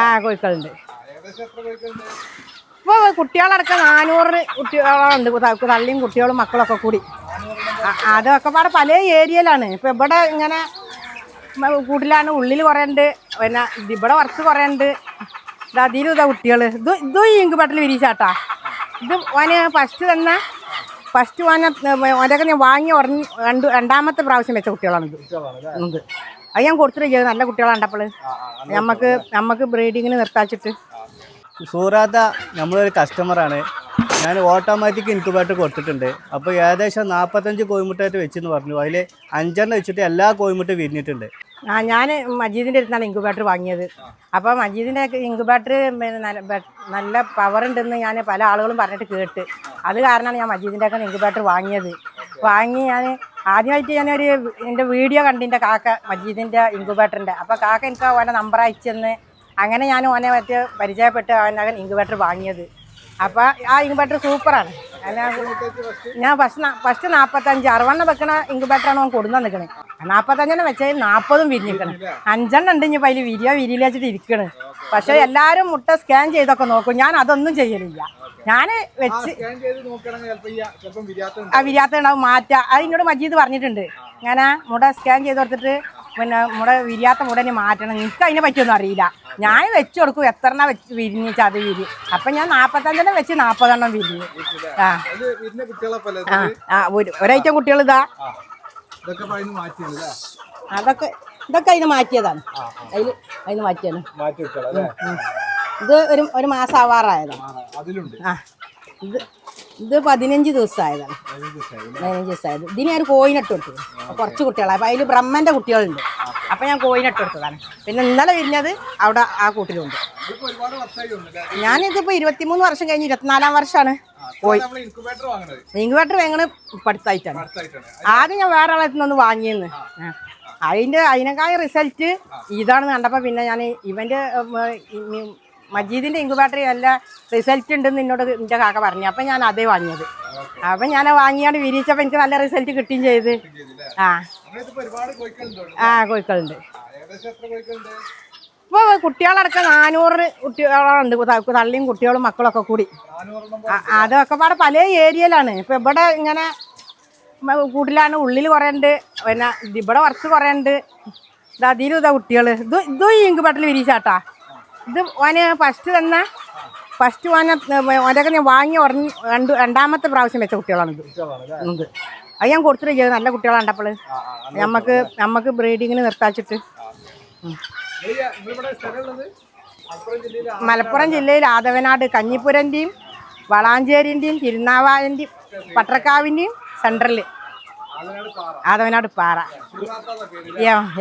ആ കോഴിക്കളുണ്ട്. ഇപ്പോൾ കുട്ടികളടക്കം നാനൂറ് കുട്ടികളുണ്ട് തള്ളിയും കുട്ടികളും മക്കളൊക്കെ കൂടി. അതൊക്കെ പാടെ പല ഏരിയയിലാണ്. ഇപ്പം ഇവിടെ ഇങ്ങനെ കൂട്ടിലാണ്. ഉള്ളിൽ കുറേ ഉണ്ട് പിന്നെ ഇവിടെ വർക്ക് കുറേ ഉണ്ട് ഇത് അതിലും ഇതാ കുട്ടികൾ ഇത് ഇതും ഈ ഇങ്കുപാട്ടിൽ വിരിച്ചാട്ടാ. ഇത് ഓന് ഫസ്റ്റ് തന്ന ഫസ്റ്റ് ഓനെ ഓനൊക്കെ ഞാൻ വാങ്ങി ഉടനെ രണ്ട് രണ്ടാമത്തെ പ്രാവശ്യം വെച്ച കുട്ടികളാണിത്. ഇത്. അത് ഞാൻ കൊടുത്തിട്ട് ചെയ്തു നല്ല കുട്ടികളാണ് അപ്പോൾ നമുക്ക് നമുക്ക് ബ്രീഡിങ്ങിന് നിർത്താച്ചിട്ട്. സൂറാത്ത നമ്മളൊരു കസ്റ്റമറാണ് ഞാൻ ഓട്ടോമാറ്റിക് ഇൻക്യുബേറ്റർ കൊടുത്തിട്ടുണ്ട്. അപ്പോൾ ഏകദേശം നാൽപ്പത്തഞ്ച് കോയിമുട്ടായിട്ട് വെച്ചെന്ന് പറഞ്ഞു. അതിൽ അഞ്ചെണ്ണം വെച്ചിട്ട് എല്ലാ കോയിമുട്ടും വിരിഞ്ഞിട്ടുണ്ട്. ആ ഞാൻ മജീദിന്റെ അടുത്താണ് ഇൻക്യുബേറ്റർ വാങ്ങിയത്. അപ്പോൾ മജീദിന്റെ ഇൻക്യുബേറ്റർ പിന്നെ നല്ല പവർ ഉണ്ടെന്ന് ഞാൻ പല ആളുകളും പറഞ്ഞിട്ട് കേട്ട്. അത് കാരണമാണ് ഞാൻ മജീദിന്റെ ഒക്കെ ഇൻക്യുബേറ്റർ വാങ്ങിയത്. വാങ്ങി ഞാൻ ആദ്യമായിട്ട് ഞാനൊരു എന്റെ വീഡിയോ കണ്ടിന്റെ കാക്ക മജീദിന്റെ ഇൻക്യുബേറ്ററിന്റെ. അപ്പോൾ കാക്ക എനിക്ക് ഓനെ നമ്പർ അയച്ചെന്ന് അങ്ങനെ ഞാൻ ഓനെ മറ്റേ പരിചയപ്പെട്ട് അവനകൻ ഇൻക്യുബേറ്റർ വാങ്ങിയത്. അപ്പോൾ ആ ഇൻക്യുബേറ്റർ സൂപ്പറാണ്. ഞാൻ ഫസ്റ്റ് ഫസ്റ്റ് നാൽപ്പത്തഞ്ച് അറുപണ്ണം വെക്കണ ഇൻക്യുബേറ്ററാണ് അവൻ കൊടുന്നു നിൽക്കണേ നാൽപ്പത്തഞ്ചെണ്ണം വെച്ചാൽ നാൽപ്പതും വിരിഞ്ഞിരിക്കണം. അഞ്ചെണ്ണം ഉണ്ട് ഇനി അതിൽ വിരിയോ വിരിയില്ല വെച്ചിട്ട് ഇരിക്കണ്. പക്ഷേ എല്ലാവരും മുട്ട സ്കാൻ ചെയ്തൊക്കെ നോക്കും. ഞാൻ അതൊന്നും ചെയ്യലില്ല. ഞാൻ വെച്ച് ആ വിരിയാത്ത ഉണ്ടാവും. മാറ്റുക അത് എന്നോട് മജീദ് പറഞ്ഞിട്ടുണ്ട്. ഞാൻ മുട സ്കാൻ ചെയ്ത് കൊടുത്തിട്ട് പിന്നെ നമ്മുടെ വിരിയാത്ത മുടനെ മാറ്റണം. എനിക്ക് അതിനെ പറ്റിയൊന്നും അറിയില്ല. ഞാൻ വെച്ച് കൊടുക്കും. എത്രണ്ണം വെച്ച് വിരിഞ്ഞിച്ച് അത് വിരി അപ്പൊ ഞാൻ നാപ്പത്തഞ്ചെണ്ണം വെച്ച് നാപ്പതെണ്ണം വിരിഞ്ഞു. ആ. ആ ആ ഒരു ഒരൈറ്റം കുട്ടികൾ ഇതാ. അതൊക്കെ ഇതൊക്കെ അതിന് മാറ്റിയതാണ്. അതിൽ അതിന് മാറ്റിയാണ്. മാറ്റി വെച്ചോളാം അല്ലേ? ഇത് ഒരു ഒരു മാസം ആവാറായതാണ്. ആ. ഇത് ഇത് പതിനഞ്ച് ദിവസമായതാണ്. പതിനഞ്ച് ദിവസമായത്. ഇതിന് ഞാൻ കോയിനിട്ട് കൊടുത്തു. കുറച്ച് കുട്ടികളാണ് അപ്പോൾ അതിൽ ബ്രഹ്മന്റെ കുട്ടികളുണ്ട്. അപ്പോൾ ഞാൻ കോയിനിട്ട് കൊടുത്തതാണ്. പിന്നെ ഇന്നലെ വിരിഞ്ഞത് അവിടെ ആ കൂട്ടിലുണ്ട്. ഞാനിതിപ്പോൾ ഇരുപത്തിമൂന്ന് വർഷം കഴിഞ്ഞ് ഇരുപത്തിനാലാം വർഷമാണ്. പോയി. നമ്മൾ ഇൻക്യുബേറ്റർ വാങ്ങണത്. അടുത്തായിട്ടാണ് ആദ്യം ഞാൻ വേറെ ആളെ നിന്ന് വാങ്ങിയെന്ന്. അതിന്റെ അതിനേക്കാൾ റിസൾട്ട് ഇതാണെന്ന് കണ്ടപ്പോൾ പിന്നെ ഞാൻ ഇവന്റെ മജീദിന്റെ ബാറ്ററി നല്ല റിസൾട്ട് ഉണ്ടെന്ന് എന്നോട് എന്റെ കാക്ക പറഞ്ഞു. അപ്പം ഞാൻ അതേ വാങ്ങിയത്. അപ്പം ഞാൻ വാങ്ങിയാണ് വിരിച്ചപ്പോൾ എനിക്ക് നല്ല റിസൾട്ട് കിട്ടുകയും ചെയ്ത്. ആ. ആ കോഴിക്കളുണ്ട്. ഇപ്പോൾ കുട്ടികളടക്കം നാനൂറ് കുട്ടികളുണ്ട് തള്ളിയും കുട്ടികളും മക്കളൊക്കെ കൂടി. അതൊക്കെ പാടെ പല ഏരിയയിലാണ്. ഇപ്പം ഇവിടെ ഇങ്ങനെ കൂട്ടിലാണ്. ഉള്ളിൽ കുറേ ഉണ്ട് പിന്നെ ഇവിടെ വർക്ക് കുറേ ഉണ്ട് ഇത് അതിലും ഇതാ കുട്ടികൾ ഇത് ഇതും ഈ ഇങ്കുപാട്ടിൽ വിരിച്ചാട്ടാ ഇത് ഓന് ഫസ്റ്റ് തന്ന ഫസ്റ്റ് ഓനെ ഓനൊക്കെ ഞാൻ വാങ്ങി ഉടനെ രണ്ട് രണ്ടാമത്തെ പ്രാവശ്യം വെച്ച കുട്ടികളാണിത്. ഇത് അത് ഞാൻ കൊടുത്തിട്ട് ചെയ്തു. നല്ല കുട്ടികളാണ് അപ്പോൾ നമുക്ക് നമുക്ക് ബ്രീഡിങ്ങിന് നിർത്താച്ചിട്ട്. മലപ്പുറം മലപ്പുറം ജില്ലയിൽ ആദവനാട്. കഞ്ഞിപ്പുരന്റെയും വളാഞ്ചേരിന്റെയും തിരുനാവായന്റെയും പട്ടക്കാവിന്റെയും സെൻട്രൽ ആദവനാട് പാറ.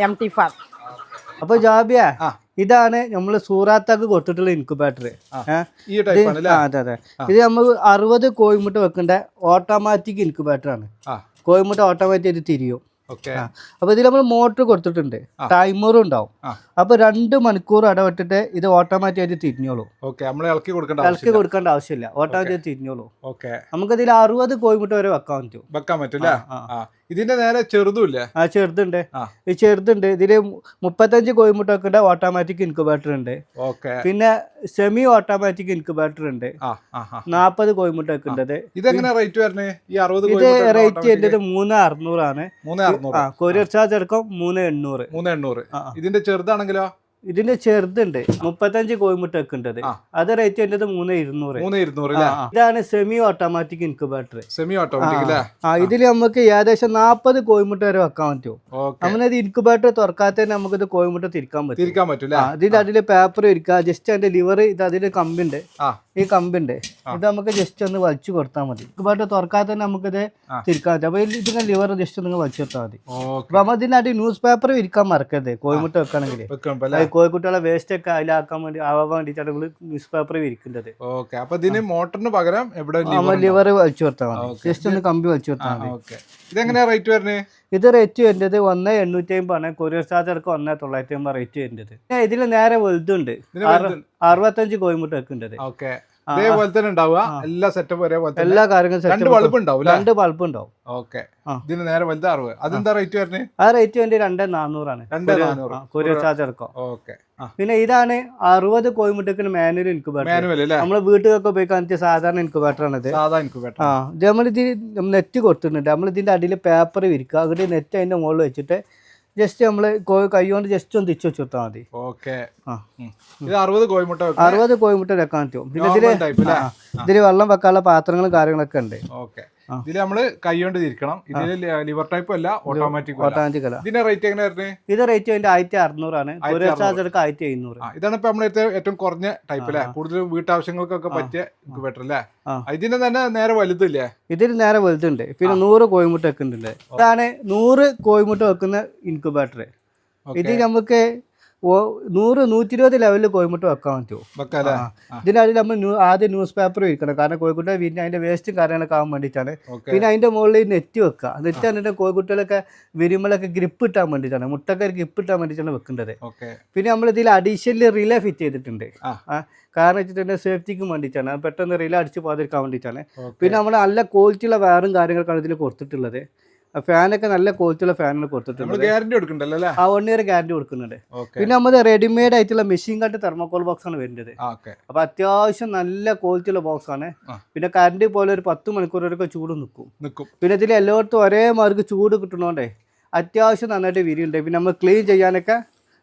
എം ടി ഫാർ അപ്പോൾ ജാബിയ? ഇതാണ് നമ്മൾ സൂറാത്താക്ക് കൊടുത്തിട്ടുള്ള ഇൻക്യുബേറ്റർ അതെ അതെ. ഇത് നമ്മൾ അറുപത് കോഴിമുട്ട വെക്കേണ്ട ഓട്ടോമാറ്റിക് ഇൻക്യുബേറ്റർ ആണ്. കോഴിമുട്ട ഓട്ടോമാറ്റിക് ആയിട്ട് തിരിയും. അപ്പൊ ഇതിൽ നമ്മൾ മോട്ടർ കൊടുത്തിട്ടുണ്ട്. ടൈമറും ഉണ്ടാവും. അപ്പൊ രണ്ട് മണിക്കൂർ ഇടവിട്ടിട്ട് ഇത് ഓട്ടോമാറ്റിക് ആയിട്ട് തിരിഞ്ഞോളൂ. ഇളക്കി കൊടുക്കേണ്ട ആവശ്യമില്ല. ഓട്ടോമാറ്റിക് തിരിഞ്ഞോളൂ. നമുക്ക് ഇതിൽ അറുപത് കോഴിമുട്ട വരെ വെക്കാൻ പറ്റും. വെക്കാൻ ആ. ഇതിന്റെ നേരെ ചെറുതുമില്ലേ ആ ചെറുതുണ്ട്. ഈ ചെറുതുണ്ട്. ഇതിൽ മുപ്പത്തഞ്ച് കോയിമുട്ടൊക്കെ ഉണ്ട് ഓട്ടോമാറ്റിക് ഇൻക്യുബേറ്റർ ഉണ്ട്. ഓക്കെ. പിന്നെ സെമി ഓട്ടോമാറ്റിക് ഇൻക്യുബേറ്റർ ഉണ്ട്. നാപ്പത് കോയിമുട്ടൊക്കെ ഉണ്ട് ഇതെങ്ങനെ റേറ്റ് വരണേ? ഈ അറുപത് ഇത് റേറ്റ് എന്റെ മൂന്ന് അറുന്നൂറാണ്. മൂന്ന് അറുന്നൂറ്. കൊറിയർ ചാർജ് അടക്കം മൂന്ന് എണ്ണൂറ്. മൂന്ന് എണ്ണൂറ്. ഇതിന്റെ ചെറുതാണെങ്കിലോ? ഇതിന്റെ ചെറുതുണ്ട്. മുപ്പത്തഞ്ച് കോഴിമുട്ട വെക്കേണ്ടത്. അത് റേറ്റ് ചെയ്തത് മൂന്ന് ഇരുന്നൂറ്. മൂന്ന് ഇരുന്നൂറ്. ഇതാണ് semi automatic incubator semi automatic ആ ഇതിൽ നമുക്ക് ഏകദേശം നാൽപ്പത് കോയിമുട്ട വരെ വെക്കാൻ പറ്റും. നമ്മളത് ഇൻക്യുബേറ്റർ തുറക്കാത്ത ഇത് കോയിമുട്ട തിരിക്കാൻ പറ്റും. തിരിക്കാൻ പറ്റൂല ആ ഇതിൽ അതിൽ പേപ്പർ ഇരിക്കുക ജസ്റ്റ് അതിന്റെ ലിവർ ഇത് അതിൽ കമ്പിണ്ട്. ഈ കമ്പിണ്ട്. ഇത് നമുക്ക് ജസ്റ്റ് ഒന്ന് വലിച്ചു കൊടുത്താൽ മതി. ഇൻക്യുബേറ്റർ തുറക്കാതെ തന്നെ നമുക്കിത്. തിരിക്കാൻ പറ്റും. അപ്പൊ ഇതിന്റെ ലിവർ ജസ്റ്റ് ഒന്ന് വലിച്ചു കൊടുത്താൽ മതി. അപ്പൊ നമ്മൾ ഇതിനകത്ത് ന്യൂസ് പേപ്പർ ഇരിക്കാൻ മറക്കരുത് കോയിമുട്ട വെക്കണമെങ്കിൽ കോഴിക്കുട്ടികളെ വേസ്റ്റ് ഒക്കെ അതിലാക്കാൻ വേണ്ടി ആവാൻ വേണ്ടിയിട്ടാണ് നമ്മൾ ന്യൂസ് പേപ്പർ വിരിക്കുന്നത്. ഓക്കെ അപ്പൊ ഇതിന് മോട്ടറിന് പകരം എവിടെ ലിവർ വലിച്ചു വരുത്താൻ മതി. ജസ്റ്റ് ഒന്ന് കമ്പി വലിച്ചു വരുത്താൻ മതി. ഇതെങ്ങനെയാ റേറ്റ് വരുന്നത് ഇത് റേറ്റ് വരുന്നത് ഒന്ന് എണ്ണൂറ്റി അമ്പതാണ് കൊറിയർ ചാർജ് അടക്കം ഒന്ന് തൊള്ളായിരത്തി അമ്പത് റേറ്റ് വരുന്നത്. ഇതിൽ നേരെ വലുതുണ്ട്. അറുപത്തഞ്ച് കോഴിമുട്ട ഉണ്ട് ഓക്കെ ഇതേപോലെ തന്നെ ഉണ്ടാവുക. എല്ലാ സെറ്റപ്പ് ഒരേപോലെ എല്ലാ കാര്യങ്ങളും രണ്ട് ബൾബ് ഉണ്ടാവും രണ്ട് ബൾബ് ഉണ്ടാവും. ഓക്കെ. ഇതിന് നേരെ വലുത് അറുപത്. അതെന്താ റേറ്റ് വരുന്നത് ആ റേറ്റ് വേണ്ടി രണ്ട് നാനൂറാണ് രണ്ട് നാനൂറ്. കൊറിയർ ചാർജ് അടക്കം ഓക്കെ പിന്നെ ഇതാണ് അറുപത് കോയിമുട്ടക്കിന് മാനുവൽ ഇൻക്യുബേറ്റർ നമ്മളെ വീട്ടിലൊക്കെ ഉപയോഗിക്കാൻ പറ്റിയ സാധാരണ ഇൻക്യുബേറ്റർ ആണ് ഇൻക്യുബേറ്റർ ആ ഇത് നമ്മളിത് നെറ്റ് കൊടുത്തിട്ടുണ്ട്. നമ്മൾ ഇതിന്റെ അടിയിൽ പേപ്പർ വിരിക്കുക. അതിന്റെ നെറ്റ് അതിന്റെ മുകളിൽ വെച്ചിട്ട് ജസ്റ്റ് നമ്മൾ കൈ കൊണ്ട് ജസ്റ്റ് ഒന്ന് തിരിച്ചു വെച്ചാൽ മതി. ഓക്കെ. അറുപത് കോഴിമുട്ട അറുപത് വെക്കാൻ പറ്റും. പിന്നെ ഇതിൽ Normal ഇതിൽ വെള്ളം വെക്കാനുള്ള പാത്രങ്ങളും കാര്യങ്ങളൊക്കെ ഉണ്ട്. ഓക്കെ. ആ. ഇതിൽ നമ്മൾ കൈ കൊണ്ട് തിരിക്കണം ഇതിൽ ലിവർ ടൈപ്പ് അല്ല ഓട്ടോമാറ്റിക് ഓട്ടോമാറ്റിക് അല്ല. ഇതിന്റെ റേറ്റ് എങ്ങനെ വരുന്നത് ഇത് റേറ്റ് അതിന്റെ ആയിരത്തി അറുന്നൂറാണ് ആയിരത്തി എഴുന്നൂറ് ഇതാണ് ഇപ്പൊ നമ്മളെ ഏറ്റവും കുറഞ്ഞ ടൈപ്പ് അല്ലേ? കൂടുതലും വീട്ടാവശ്യങ്ങൾക്കൊക്കെ പറ്റിയ ബെറ്റർ അല്ലേ. ഇതിന്റെ തന്നെ നേരെ വലുതില്ലേ? ഇതിന് നേരെ വലുതുണ്ട്. പിന്നെ നൂറ് കോയിമുട്ട വെക്കുന്നുണ്ട്. ഇതാണ് നൂറ് കോയിമുട്ട വെക്കുന്ന ഇൻക്യുബേറ്റർ ഇത് നമുക്ക് നൂറ് നൂറ്റി ഇരുപത് ലെവലിൽ കോയിമുട്ട വെക്കാൻ പറ്റുമോ. ഇതിനടിയിൽ നമ്മൾ ആദ്യം ന്യൂസ് പേപ്പർ വിൽക്കണം കാരണം കോഴിക്കുട്ടെ പിന്നെ അതിന്റെ വേസ്റ്റും കാര്യങ്ങളൊക്കെ ആവാൻ വേണ്ടിയിട്ടാണ്. പിന്നെ അതിന്റെ മുകളിൽ നെറ്റ് വെക്കുക. നെറ്റ് എന്നിട്ട് കോഴിക്കുട്ടികളൊക്കെ വിരുമ്പളൊക്കെ ഗ്രിപ്പ് ഇട്ടാൻ വേണ്ടിയിട്ടാണ്. മുട്ടക്കാർ ഗ്രിപ്പ് ഇട്ടാൻ വേണ്ടിയിട്ടാണ് വെക്കേണ്ടത് പിന്നെ നമ്മൾ ഇതിൽ അഡീഷണൽ റിലേ ഫിറ്റ് ചെയ്തിട്ടുണ്ട്. കാരണം വെച്ചിട്ടുണ്ടെങ്കിൽ സേഫ്റ്റിക്കും വേണ്ടിയിട്ടാണ്. പെട്ടെന്ന് റിലേ അടിച്ച് പോകാതിരിക്കാൻ വേണ്ടിയിട്ടാണ്. പിന്നെ നമ്മൾ നല്ല ക്വാളിറ്റിയുള്ള വയറും കാര്യങ്ങളൊക്കെയാണ് ഇതിൽ കൊടുത്തിട്ടുള്ളത്. ഫാനൊക്കെ നല്ല ക്വാളിറ്റിയുള്ള ഫാനാണ് കൊടുത്തിട്ടുണ്ട്. ഗ്യാരണ്ടി കൊടുക്കണ്ടല്ലോ അല്ലേ? ആ വൺ ഇയർ ഗ്യാരണ്ടി കൊടുക്കുന്നുണ്ട്. പിന്നെ നമ്മൾ റെഡിമെയ്ഡ് ആയിട്ടുള്ള മെഷീൻ കട്ട് തെർമോകോൾ ബോക്സ് ആണ് വരുന്നത്. അപ്പൊ അത്യാവശ്യം നല്ല ക്വാളിറ്റിയുള്ള ബോക്സ് ആണ്. പിന്നെ കറണ്ട് പോലെ ഒരു പത്ത് മണിക്കൂർ വരെയൊക്കെ ചൂട് നിൽക്കും പിന്നെ ഇതിൽ എല്ലായിടത്തും ഒരേ മാർക്ക് ചൂട് കിട്ടണോണ്ടേ അത്യാവശ്യം നന്നായിട്ട് വിരിയുണ്ട്. പിന്നെ നമ്മൾ ക്ലീൻ ചെയ്യാനൊക്കെ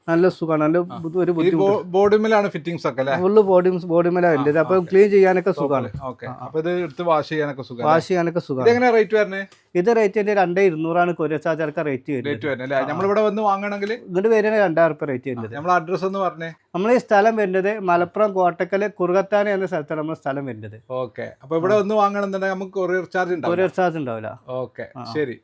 നല്ല സുഖമാണ്. നല്ല ഒരു ബുദ്ധിമുട്ട്. ബോഡിമേലാണ് ഫിറ്റിംഗ്സ് ഒക്കെ അല്ലേ? ഫുള്ള് ബോഡി ബോഡി എന്റെ അപ്പൊ ക്ലീൻ ചെയ്യാനൊക്കെ സുഖമാണ് ഓക്കെ അപ്പൊ ഇത് എടുത്ത് വാഷ് ചെയ്യാനൊക്കെ സുഖം വാഷ് ചെയ്യാനൊക്കെ സുഖമാണ് ഇതെങ്ങനെ റേറ്റ് വരുന്നത് ഇത് റേറ്റ് എന്റെ രണ്ടേ ഇരുന്നൂറാണ് കൊറിയർ ചാർജർക്ക് റേറ്റ് വരുന്നത്. റേറ്റ് വരുന്നത് അല്ലേ? നമ്മളിവിടെ വന്ന് വാങ്ങണമെങ്കിൽ? ഇങ്ങോട്ട് വരുന്ന രണ്ടായിരം റുപ്യ റേറ്റ് വരുന്നത്. നമ്മളെ അഡ്രസ് ഒന്ന് പറഞ്ഞേ. നമ്മൾ ഈ സ്ഥലം വരുന്നത് മലപ്പുറം കോട്ടക്കൽ കുറുകത്താന എന്ന സ്ഥലത്താണ് നമ്മൾ സ്ഥലം വരുന്നത്. ഓക്കെ അപ്പൊ ഇവിടെ വന്ന് വാങ്ങണമെന്നുണ്ടെങ്കിൽ നമുക്ക് കൊറിയർ ചാർജ് ഉണ്ടാവും കൊറിയർ ചാർജ് ഉണ്ടാവില്ല. ഓക്കെ ശരി.